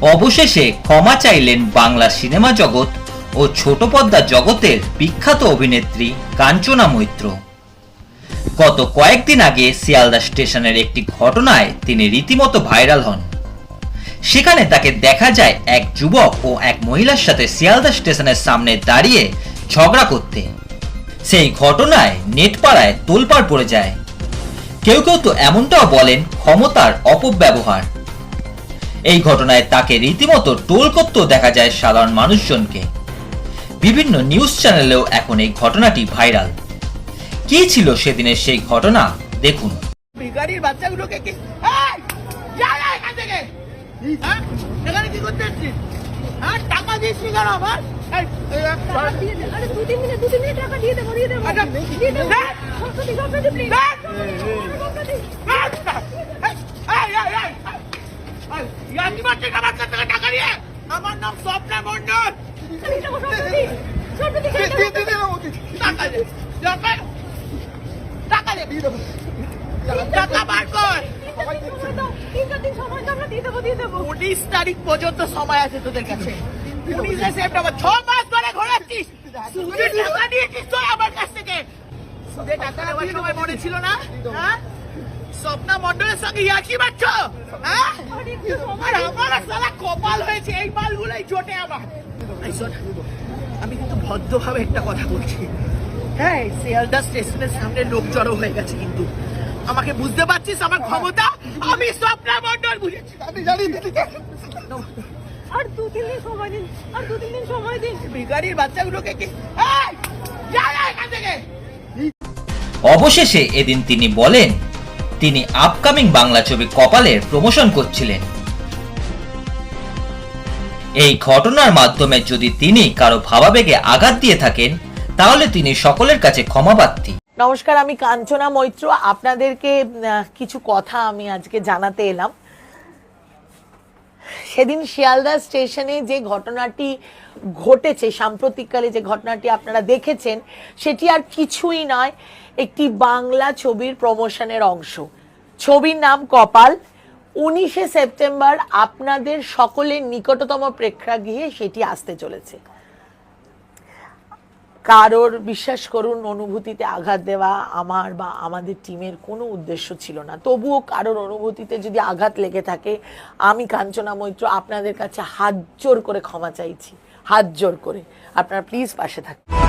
অবশেষে ক্ষমা চাইলেন বাংলা সিনেমা জগৎ ও ছোট পর্দা জগতের বিখ্যাত অভিনেত্রী কাঞ্চনা মৈত্র। গত কয়েকদিন আগে শিয়ালদা স্টেশনের একটি ঘটনায় তিনি রীতিমতো ভাইরাল হন। সেখানে তাকে দেখা যায় এক যুবক ও এক মহিলার সাথে শিয়ালদা স্টেশনের সামনে দাঁড়িয়ে ঝগড়া করতে। সেই ঘটনায় নেটপাড়ায় তোলপাড় পড়ে যায়। কেউ কেউ তো এমনটাও বলেন ক্ষমতার অপব্যবহার। এই ঘটনায় তাকে রীতিমতো টোল করতেও দেখা যায় সাধারণ মানুষজনকে। বিভিন্ন নিউজ চ্যানেলেও এখন এই ঘটনাটি ভাইরাল। কি ছিল সেদিনের সেই ঘটনা? দেখুন। ভিখারির বাচ্চাগুলোকে কি এখান কি করতে এসছিস? হ্যাঁ টাকা দিস কেন টাকা দিয়ে দেবো দিয়ে দেবো উনিশ তারিখ পর্যন্ত সময় আছে তোদের কাছে। মনে ছিল না? হ্যাঁ? স্বপ্না মন্ডলের সঙ্গে মারছ? হ্যাঁ? আমার কপাল হয়েছে, এই মালগুলোই জোটে আমার। এই আমি কিন্তু ভদ্রভাবে একটা কথা বলছি। হ্যাঁ শিয়ালদা স্টেশনের সামনে লোক জড়ো হয়ে গেছে কিন্তু। আমাকে বুঝতে পারছিস আমার ক্ষমতা? আমি স্বপ্না মন্ডল বুঝেছি। আমি জানি আর দু তিন দিন সময় দিন আর দু তিন দিন সময় দিন। ভিখারির বাচ্চাগুলোকে কি? এই! অবশেষে এদিন তিনি বলেন তিনি আপকামিং বাংলা ছবি কপালের প্রমোশন করছিলেন। এই ঘটনার মাধ্যমে যদি তিনি কারও ভাবাবেগে আঘাত দিয়ে থাকেন, তাহলে তিনি সকলের কাছে ক্ষমাপ্রার্থী নমস্কার, আমি কাঞ্চনা মৈত্র। আপনাদেরকে কিছু কথা আমি আজকে জানাতে এলাম। সেদিন শিয়ালদা স্টেশনে যে ঘটনাটি ঘটেছে, সাম্প্রতিককালে যে ঘটনাটি আপনারা দেখেছেন, সেটি আর কিছুই নয়, একটি বাংলা ছবির প্রমোশনের অংশ। ছবির নাম কপাল। উনিশে সেপ্টেম্বর আপনাদের সকলের নিকটতম প্রেক্ষাগৃহে সেটি আসতে চলেছে। কারোর বিশ্বাস করুন, অনুভূতিতে আঘাত দেওয়া আমার বা আমাদের টিমের কোনো উদ্দেশ্য ছিল না। তবুও কারোর অনুভূতিতে যদি আঘাত লেগে থাকে, আমি কাঞ্চনা মৈত্র আপনাদের কাছে হাত জোর করে ক্ষমা চাইছি। হাত জোর করে। আপনারা প্লিজ পাশে থাকুন